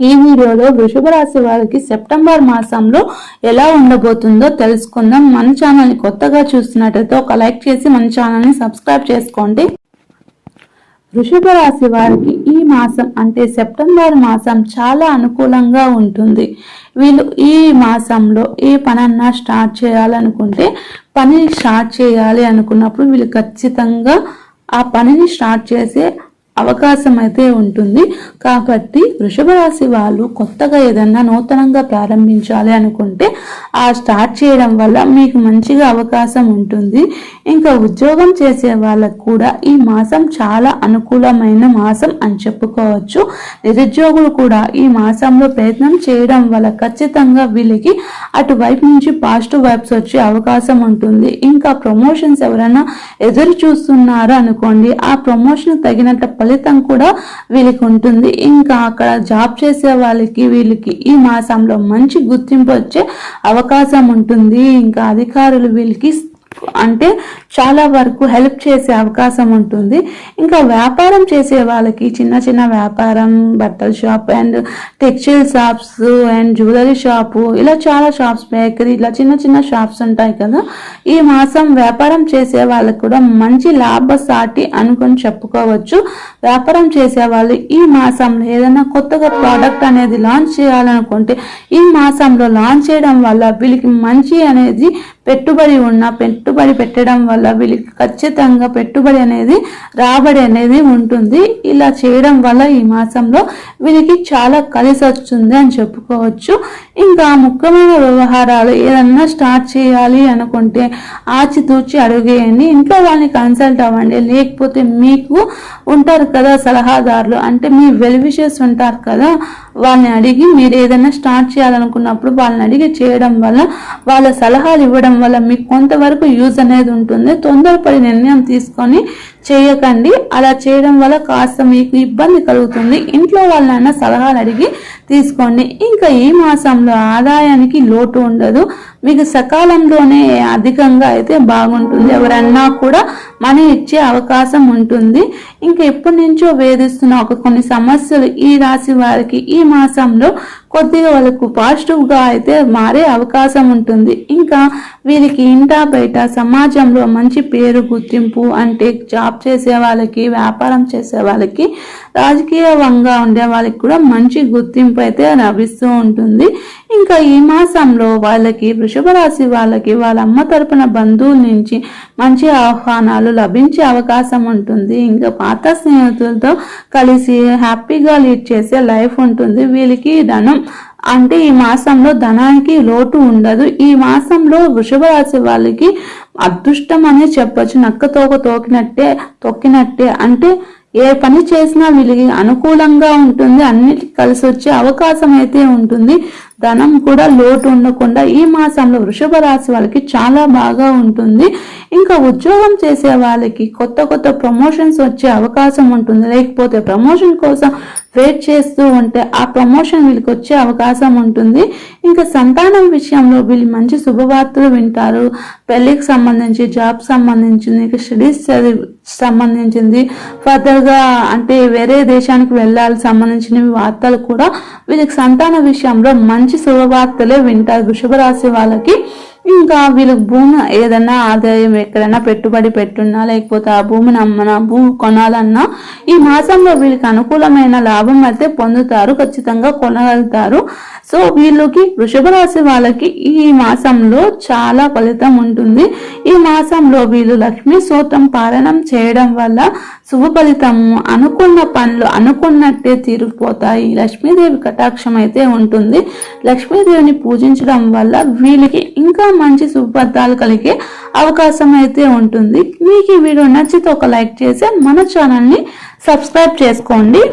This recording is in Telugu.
ఈ వీడియోలో వృషభ రాశి వారికి సెప్టెంబర్ మాసంలో ఎలా ఉండబోతుందో తెలుసుకుందాం. మన ఛానల్ని కొత్తగా చూస్తున్నట్లయితే ఒక లైక్ చేసి మన ఛానల్ని సబ్స్క్రైబ్ చేసుకోండి. వృషభ రాశి వారికి ఈ మాసం అంటే సెప్టెంబర్ మాసం చాలా అనుకూలంగా ఉంటుంది. వీళ్ళు ఈ మాసంలో ఏ పనన్నా స్టార్ట్ చేయాలనుకుంటే పని స్టార్ట్ చేయాలి అనుకున్నప్పుడు వీళ్ళు ఖచ్చితంగా ఆ పనిని స్టార్ట్ చేసే అవకాశం అయితే ఉంటుంది. కాబట్టి వృషభ రాశి వాళ్ళు కొత్తగా ఏదన్నా నూతనంగా ప్రారంభించాలి అనుకుంటే ఆ స్టార్ట్ చేయడం వల్ల మీకు మంచిగా అవకాశం ఉంటుంది. ఇంకా ఉద్యోగం చేసే వాళ్ళకు కూడా ఈ మాసం చాలా అనుకూలమైన మాసం అని చెప్పుకోవచ్చు. నిరుద్యోగులు కూడా ఈ మాసంలో ప్రయత్నం చేయడం వల్ల ఖచ్చితంగా వీళ్ళకి అటువైపు నుంచి పాజిటివ్ వైబ్స్ వచ్చే అవకాశం ఉంటుంది. ఇంకా ప్రమోషన్స్ ఎవరైనా ఎదురు చూస్తున్నారు అనుకోండి ఆ ప్రమోషన్ తగినంత ఫలితం కూడా వీళ్ళకి ఉంటుంది. ఇంకా అక్కడ జాబ్ చేసే వాళ్ళకి వీళ్ళకి ఈ మాసంలో మంచి గుర్తింపు వచ్చే అవకాశం ఉంటుంది. ఇంకా అధికారులు వీళ్ళకి అంటే చాలా వరకు హెల్ప్ చేసే అవకాశం ఉంటుంది. ఇంకా వ్యాపారం చేసే వాళ్ళకి చిన్న చిన్న వ్యాపారం బట్టల shop and textile shops and jewellery shop ఇలా చాలా షాప్స్ బేకరీ ఇలా చిన్న చిన్న షాప్స్ ఉంటాయి కదా. ఈ మాసం వ్యాపారం చేసే వాళ్ళకి కూడా మంచి లాభసాటి అనుకొని చెప్పుకోవచ్చు. వ్యాపారం చేసే వాళ్ళు ఈ మాసంలో ఏదైనా కొత్తగా ప్రోడక్ట్ అనేది లాంచ్ చేయాలనుకుంటే ఈ మాసంలో లాంచ్ చేయడం వల్ల వీళ్ళకి మంచి అనేది పెట్టుబడి ఉన్న పెట్టుబడి పెట్టడం వల్ల వీళ్ళకి ఖచ్చితంగా పెట్టుబడి అనేది రాబడి అనేది ఉంటుంది. ఇలా చేయడం వల్ల ఈ మాసంలో వీళ్ళకి చాలా కలిసి వస్తుంది అని చెప్పుకోవచ్చు. ఇంకా ముఖ్యమైన వ్యవహారాలు ఏదన్నా స్టార్ట్ చేయాలి అనుకుంటే ఆచితూచి అడుగేయండి. ఇంట్లో వాళ్ళని కన్సల్ట్ అవ్వండి. లేకపోతే మీకు ఉంటారు కదా సలహాదారులు. అంటే మీ వెల్విషెస్ ఉంటారు కదా వాళ్ళని అడిగి మీరు ఏదైనా స్టార్ట్ చేయాలనుకున్నప్పుడు వాళ్ళని అడిగి చేయడం వల్ల వాళ్ళ సలహాలు ఇవ్వడం వల్ల మీకు కొంతవరకు యూజ్ అనేది ఉంటుంది. తొందరపడి నిర్ణయం తీసుకొని చేయకండి. అలా చేయడం వల్ల కాస్త మీకు ఇబ్బంది కలుగుతుంది. ఇంట్లో వాళ్ళైనా సలహాలు అడిగి తీసుకోండి. ఇంకా ఈ మాసంలో ఆదాయానికి లోటు ఉండదు. మీకు సకాలంలోనే అధికంగా అయితే బాగుంటుంది. ఎవరన్నా కూడా మనీ ఇచ్చే అవకాశం ఉంటుంది. ఇంకా ఎప్పటి నుంచో వేధిస్తున్న ఒక కొన్ని సమస్యలు ఈ రాశి వారికి ఈ మాసంలో కొద్దిగా వాళ్ళకు పాజిటివ్గా అయితే మారే అవకాశం ఉంటుంది. ఇంకా వీరికి ఇంటా బయట సమాజంలో మంచి పేరు గుర్తింపు అంటే జాబ్ చేసే వాళ్ళకి వ్యాపారం చేసే వాళ్ళకి రాజకీయంగా ఉండే వాళ్ళకి కూడా మంచి గుర్తింపు అయితే లభిస్తూ ఉంటుంది. ఇంకా ఈ మాసంలో వాళ్ళకి వృషభ రాశి వాళ్ళకి వాళ్ళ అమ్మ తరపున బంధువుల నుంచి మంచి ఆహ్వానాలు లభించే అవకాశం ఉంటుంది. ఇంకా పాత స్నేహితులతో కలిసి హ్యాపీగా లీడ్ చేసే లైఫ్ ఉంటుంది. వీళ్ళకి ధనం అంటే ఈ మాసంలో ధనానికి లోటు ఉండదు. ఈ మాసంలో వృషభ రాశి వాళ్ళకి అదృష్టం అనే చెప్పొచ్చు. నక్క తోక తోకినట్టే తొక్కినట్టే. అంటే ఏ పని చేసినా వీళ్ళకి అనుకూలంగా ఉంటుంది. అన్నిటికి కలిసి వచ్చే అవకాశం అయితే ఉంటుంది. ధనం కూడా లోటు ఉండకుండా ఈ మాసంలో వృషభ రాశి వాళ్ళకి చాలా బాగా ఉంటుంది. ఇంకా ఉద్యోగం చేసే వాళ్ళకి కొత్త కొత్త ప్రమోషన్స్ వచ్చే అవకాశం ఉంటుంది. లేకపోతే ప్రమోషన్ కోసం వెయిట్ చేస్తూ ఉంటే ఆ ప్రమోషన్ వీళ్ళకి వచ్చే అవకాశం ఉంటుంది. ఇంకా సంతానం విషయంలో వీళ్ళు మంచి శుభవార్తలు వింటారు. పెళ్ళికి సంబంధించి జాబ్ సంబంధించింది ఇంకా స్టడీస్ చదివి సంబంధించింది. ఫర్దర్గా అంటే వేరే దేశానికి వెళ్ళాలి సంబంధించిన వార్తలు కూడా వీళ్ళకి సంతాన విషయంలో మంచి మంచి శుభవార్తలే వింటారు. వృషభ రాశి వాళ్ళకి ఇంకా వీళ్ళకి భూమి ఏదన్నా ఆదాయం ఎక్కడైనా పెట్టుబడి పెట్టున్నా లేకపోతే ఆ భూమిని అమ్మనా భూమి కొనాలన్నా ఈ మాసంలో వీళ్ళకి అనుకూలమైన లాభం అయితే పొందుతారు. ఖచ్చితంగా కొనగలుగుతారు. సో వీళ్ళకి వృషభ రాశి వాళ్ళకి ఈ మాసంలో చాలా ఫలితం ఉంటుంది. ఈ మాసంలో వీళ్ళు లక్ష్మీ సూత్రం పాలనం చేయడం వల్ల శుభ ఫలితము అనుకున్న పనులు అనుకున్నట్టే తీరిపోతాయి. లక్ష్మీదేవి కటాక్షం అయితే ఉంటుంది. లక్ష్మీదేవిని పూజించడం వల్ల వీళ్ళకి ఇంకా మంచి శుభఫలితాలు కలిగే అవకాశం అయితే ఉంటుంది. మీకు ఈ వీడియో నచ్చితే ఒక లైక్ చేసి మన ఛానల్ని సబ్స్క్రైబ్ చేసుకోండి.